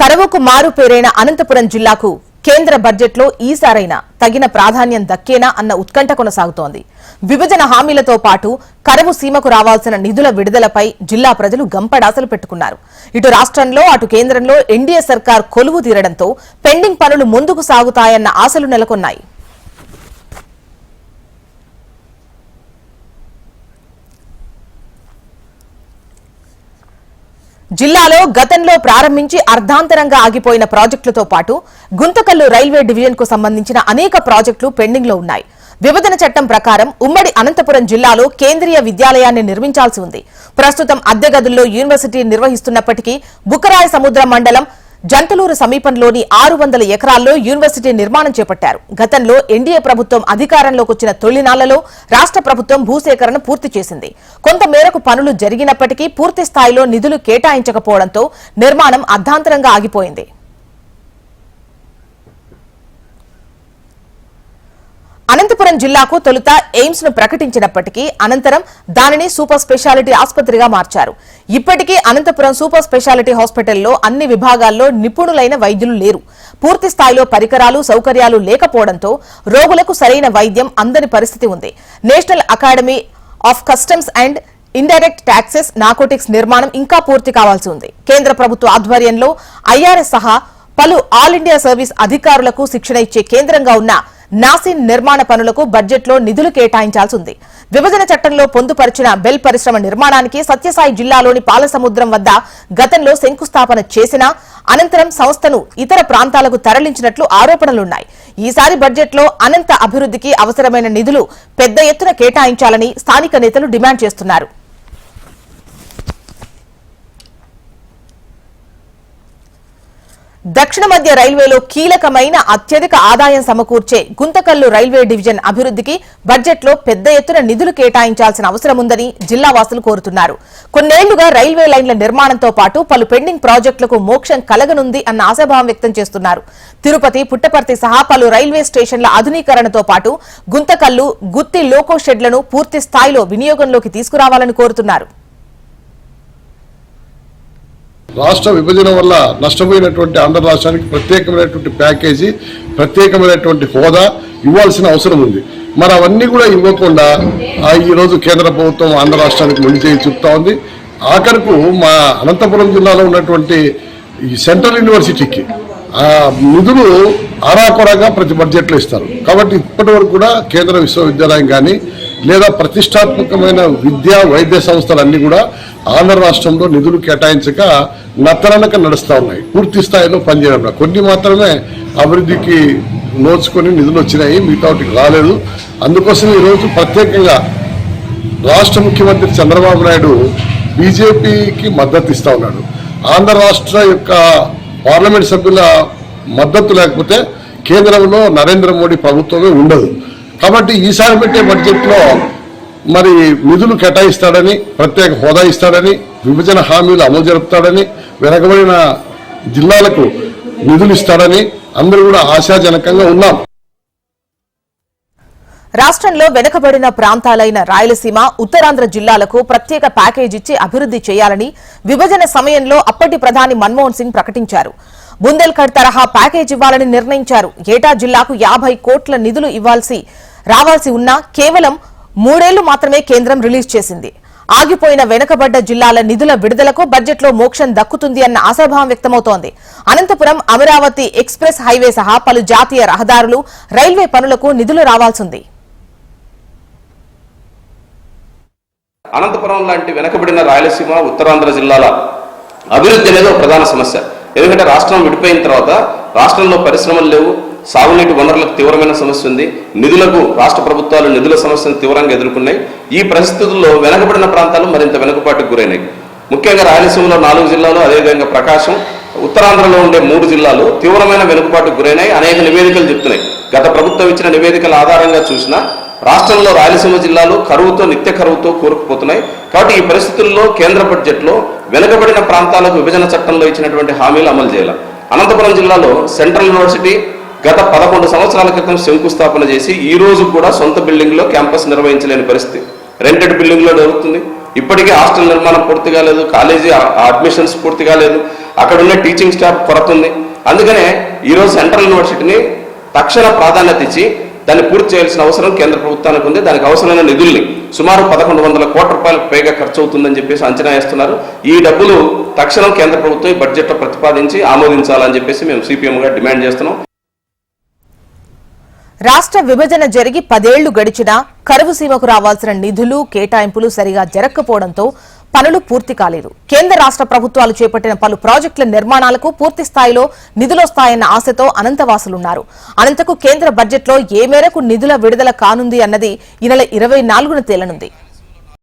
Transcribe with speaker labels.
Speaker 1: కరువుకు మారు పేరైన అనంతపురం జిల్లాకు కేంద్ర బడ్జెట్లో ఈసారైనా తగిన ప్రాధాన్యం దక్కేనా అన్న ఉత్కంఠ కొనసాగుతోంది. విభజన హామీలతో పాటు కరువు సీమకు రావాల్సిన నిధుల విడుదలపై జిల్లా ప్రజలు గంపడాసలు పెట్టుకున్నారు. ఇటు రాష్ట్రంలో అటు కేంద్రంలో ఎన్డీఏ సర్కార్ కొలువు తీరడంతో పెండింగ్ పనులు ముందుకు సాగుతాయన్న ఆశలు నెలకొన్నాయి. జిల్లాలో గతంలో ప్రారంభించి అర్ధాంతరంగా ఆగిపోయిన ప్రాజెక్టులతో పాటు గుంతకల్లు రైల్వే డివిజన్కు సంబంధించిన అనేక ప్రాజెక్టులు పెండింగ్లో ఉన్నాయి. విభజన చట్టం ప్రకారం ఉమ్మడి అనంతపురం జిల్లాలో కేంద్రీయ విద్యాలయాన్ని నిర్మించాల్సి ఉంది. ప్రస్తుతం అద్దె గదుల్లో యూనివర్సిటీ నిర్వహిస్తున్నప్పటికీ బుక్కరాయ సముద్ర మండలం జంతలూరు సమీపంలోని ఆరు వందల ఎకరాల్లో యూనివర్సిటీ నిర్మాణం చేపట్టారు. గతంలో ఎన్డీఏ ప్రభుత్వం అధికారంలోకి వచ్చిన తొలినాళ్ళలో రాష్ట్ర ప్రభుత్వం భూసేకరణ పూర్తి చేసింది. కొంత మేరకు పనులు జరిగినప్పటికీ పూర్తి స్థాయిలో నిధులు కేటాయించకపోవడంతో నిర్మాణం అర్ధాంతరంగా ఆగిపోయింది. అనంతపురం జిల్లాకు తొలుత ఎయిమ్స్ను ప్రకటించినప్పటికీ అనంతరం దానిని సూపర్ స్పెషాలిటీ ఆసుపత్రిగా మార్చారు. ఇప్పటికీ అనంతపురం సూపర్ స్పెషాలిటీ హాస్పిటల్లో అన్ని విభాగాల్లో నిపుణులైన వైద్యులు లేరు. పూర్తి స్థాయిలో పరికరాలు సౌకర్యాలు లేకపోవడంతో రోగులకు సరైన వైద్యం అందని పరిస్థితి ఉంది. National academy of customs and indirect taxes narcotics నిర్మాణం ఇంకా పూర్తి కావాల్సి ఉంది. కేంద్ర ప్రభుత్వ ఆధ్వర్యంలో ఐఆర్ఎస్ సహా పలు ఆల్ ఇండియా సర్వీస్ అధికారులకు శిక్షణ ఇచ్చే కేంద్రంగా ఉన్న నాసిన్ నిర్మాణ పనులకు బడ్జెట్లో నిధులు కేటాయించాల్సి ఉంది విభజన చట్టంలో పొందుపరిచిన బెల్ పరిశ్రమ నిర్మాణానికి సత్యసాయి జిల్లాలోని పాలసముద్రం వద్ద గతంలో శంకుస్థాపన చేసినా అనంతరం సంస్థను ఇతర ప్రాంతాలకు తరలించినట్లు ఆరోపణలున్నాయి. ఈసారి బడ్జెట్లో అనంత అభివృద్ధికి అవసరమైన నిధులు పెద్ద ఎత్తున కేటాయించాలని స్థానిక నేతలు డిమాండ్ చేస్తున్నారు. దక్షిణ మధ్య రైల్వేలో కీలకమైన అత్యధిక ఆదాయం సమకూర్చే గుంతకల్లు రైల్వే డివిజన్ అభివృద్ధికి బడ్జెట్లో పెద్ద ఎత్తున నిధులు కేటాయించాల్సిన అవసరం ఉందని జిల్లా వాసులు కోరుతున్నారు. కొన్నేళ్ళుగా రైల్వే లైన్ల నిర్మాణంతో పాటు పలు పెండింగ్ ప్రాజెక్టులకు మోక్షం కలగనుంది అన్న ఆశాభావం వ్యక్తం చేస్తున్నారు. తిరుపతి పుట్టపర్తి సహా పలు రైల్వే స్టేషన్ల ఆధునీకరణతో పాటు గుంతకల్లు గుత్తి లోకో షెడ్లను పూర్తి స్థాయిలో వినియోగంలోకి తీసుకురావాలని కోరుతున్నారు.
Speaker 2: రాష్ట్ర విభజన వల్ల నష్టపోయినటువంటి ఆంధ్ర రాష్ట్రానికి ప్రత్యేకమైనటువంటి ప్యాకేజీ ప్రత్యేకమైనటువంటి హోదా ఇవ్వాల్సిన అవసరం ఉంది. మరి అవన్నీ కూడా ఇవ్వకుండా ఈరోజు కేంద్ర ప్రభుత్వం ఆంధ్ర రాష్ట్రానికి మొండి చేయి చెప్తా ఉంది. ఆఖరకు మా అనంతపురం జిల్లాలో ఉన్నటువంటి ఈ సెంట్రల్ యూనివర్సిటీకి నిధులు ఆరాకొరాగా ప్రతి బడ్జెట్లో ఇస్తారు. కాబట్టి ఇప్పటి వరకు కూడా కేంద్ర విశ్వవిద్యాలయం కానీ లేదా ప్రతిష్టాత్మకమైన విద్యా వైద్య సంస్థలన్నీ కూడా ఆంధ్ర రాష్ట్రంలో నిధులు కేటాయించక నత్తనక నడుస్తూ ఉన్నాయి. పూర్తి స్థాయిలో పనిచేయడం కొన్ని మాత్రమే అభివృద్ధికి నోచుకొని నిధులు వచ్చినాయి. మిగతా రాలేదు. అందుకోసం ఈరోజు ప్రత్యేకంగా రాష్ట్ర ముఖ్యమంత్రి చంద్రబాబు నాయుడు బీజేపీకి మద్దతు ఇస్తూ ఉన్నాడు. ఆంధ్ర రాష్ట్ర యొక్క పార్లమెంట్ సభ్యుల మద్దతు లేకపోతే కేంద్రంలో నరేంద్ర మోడీ ప్రభుత్వమే ఉండదు. కాబట్టి ఈసారి పెట్టే బడ్జెట్లో మరి నిధులు కేటాయిస్తాడని ప్రత్యేక హోదా ఇస్తాడని విభజన హామీలు అమలు జరుపుతాడని వెనకబడిన జిల్లాలకు నిధులు ఇస్తాడని అందరూ కూడా ఆశాజనకంగా ఉన్నాం.
Speaker 1: రాష్ట్రంలో వెనుకబడిన ప్రాంతాలైన రాయలసీమ ఉత్తరాంధ్ర జిల్లాలకు ప్రత్యేక ప్యాకేజ్ ఇచ్చి అభివృద్ది చేయాలని విభజన సమయంలో అప్పటి ప్రధాని మన్మోహన్ సింగ్ ప్రకటించారు. బుందేల్ఖండ్ తరహా ప్యాకేజ్ ఇవ్వాలని నిర్ణయించారు. ఏటా జిల్లాకు యాభై కోట్ల నిధులు ఇవ్వాల్సి రావాల్సి ఉన్నా కేవలం మూడేళ్ళు మాత్రమే కేంద్రం రిలీజ్ చేసింది. ఆగిపోయిన వెనుకబడ్డ జిల్లాల నిధుల విడుదలకు బడ్జెట్లో మోక్షం దక్కుతుంది అన్న ఆశాభావం వ్యక్తమవుతోంది. అనంతపురం అమరావతి ఎక్స్ప్రెస్ హైవే సహా పలు జాతీయ రహదారులు రైల్వే పనులకు నిధులు రావాల్సింది.
Speaker 3: అనంతపురం లాంటి వెనకబడిన రాయలసీమ ఉత్తరాంధ్ర జిల్లాల అభివృద్ధి అనేది ఒక ప్రధాన సమస్య. ఎందుకంటే రాష్ట్రం విడిపోయిన తర్వాత రాష్ట్రంలో పరిశ్రమలు లేవు సాగునీటి వనరులకు తీవ్రమైన సమస్య ఉంది. నిధులకు రాష్ట్ర ప్రభుత్వాలు నిధుల సమస్యను తీవ్రంగా ఎదుర్కొన్నాయి. ఈ పరిస్థితుల్లో వెనకబడిన ప్రాంతాలు మరింత వెనుకబాటుకు గురైనాయి. ముఖ్యంగా రాయలసీమలో నాలుగు జిల్లాలు అదేవిధంగా ప్రకాశం ఉత్తరాంధ్రలో ఉండే మూడు జిల్లాలు తీవ్రమైన వెనుకబాటుకు గురైనాయి. అనేక నివేదికలు చెప్తున్నాయి. గత ప్రభుత్వం ఇచ్చిన నివేదికల ఆధారంగా చూసినా రాష్ట్రంలో రాయలసీమ జిల్లాలు కరువుతో నిత్య కరువుతో కూరుకుపోతున్నాయి. కాబట్టి ఈ పరిస్థితుల్లో కేంద్ర బడ్జెట్లో వెనుకబడిన ప్రాంతాలకు విభజన చట్టంలో ఇచ్చినటువంటి హామీలు అమలు చేయాలి. అనంతపురం జిల్లాలో సెంట్రల్ యూనివర్సిటీ గత పదకొండు సంవత్సరాల క్రితం శంకుస్థాపన చేసి ఈ రోజు కూడా సొంత బిల్డింగ్లో క్యాంపస్ నిర్వహించలేని పరిస్థితి. రెంటెడ్ బిల్డింగ్లో దొరుకుతుంది జరుగుతుంది ఇప్పటికీ హాస్టల్ నిర్మాణం పూర్తి కాలేదు కాలేజీ అడ్మిషన్స్ పూర్తి కాలేదు అక్కడ ఉన్న టీచింగ్ స్టాఫ్ కొరత ఉంది అందుకనే ఈరోజు సెంట్రల్ యూనివర్సిటీని తక్షణ ప్రాధాన్యత ఇచ్చి దాన్ని పూర్తి చేయాల్సిన అవసరం కేంద్ర ప్రభుత్వానికి ఉంది. దానికి అవసరమైన నిధుల్ని సుమారు పదకొండు వందల కోట్ల రూపాయలకు పైగా ఖర్చు అవుతుందని చెప్పేసి అంచనా వేస్తున్నారు. ఈ డబ్బులు తక్షణం కేంద్ర ప్రభుత్వం ఈ బడ్జెట్లో ప్రతిపాదించి ఆమోదించాలని చెప్పేసి మేము సిపిఎంగా డిమాండ్ చేస్తున్నాం.
Speaker 1: రాష్ట్ర విభజన జరిగి పదేళ్ళు గడిచినా కరువు సీమకు రావాల్సిన నిధులు కేటాయింపులు సరిగా జరగకపోవడంతో పనులు పూర్తి కాలేదు. కేంద్ర రాష్ట్ర ప్రభుత్వాలు చేపట్టిన పలు ప్రాజెక్టుల నిర్మాణాలకు పూర్తి స్థాయిలో నిధులొస్తాయన్న ఆశతో అనంతవాసులున్నారు. అనంతకు కేంద్ర బడ్జెట్లో ఏ మేరకు నిధుల విడుదల కానుంది అన్నది ఈ నెల ఇరవై నాలుగున తేలనుంది.